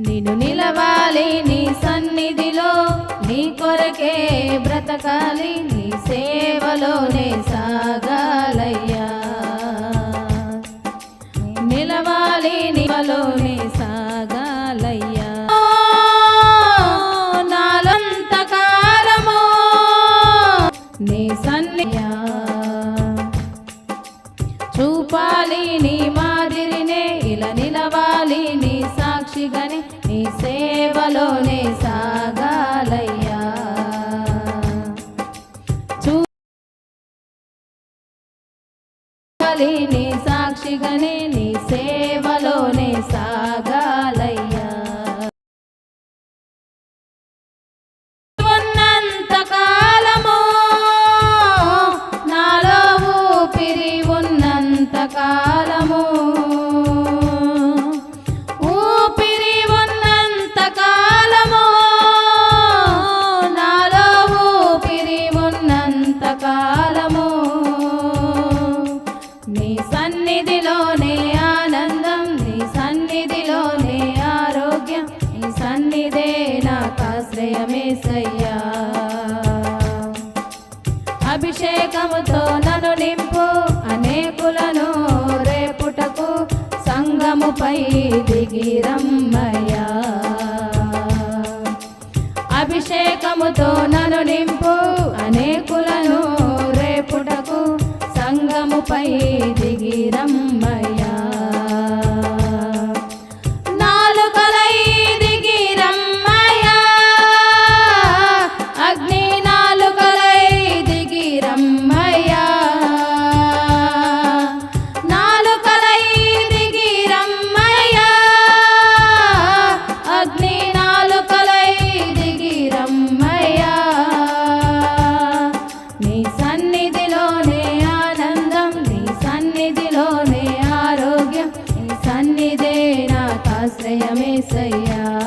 నిన్ను నిలవాలి నీ సన్నిధిలో నీ కొరకే బ్రతకాలి నీ సేవలోనే సాగాలయ్యా. నిలవాలి నీలోనే నీ సాక్షిగానే నీ సేవలోనే సాగాలయ్యా. ఉన్నంత కాలము నాలో ఊపిరి ఉన్నంత కాలము ఊపిరి ఉన్నంత కాలము నాలో ఊపిరి ఉన్నంత కాలము అభిషేకముతో నన్ను నింపు. అనేకులను రేపుటకు సంగముపై దిగిరమ్మయ్యా అభిషేకముతో నన్ను నింపు. అనేకులను రేపుటకు సంగముపై దిగిరమ్మయ్యా నాలుగు సన్నిధే నాకు ఆశ్రయమేసయ్యా నీ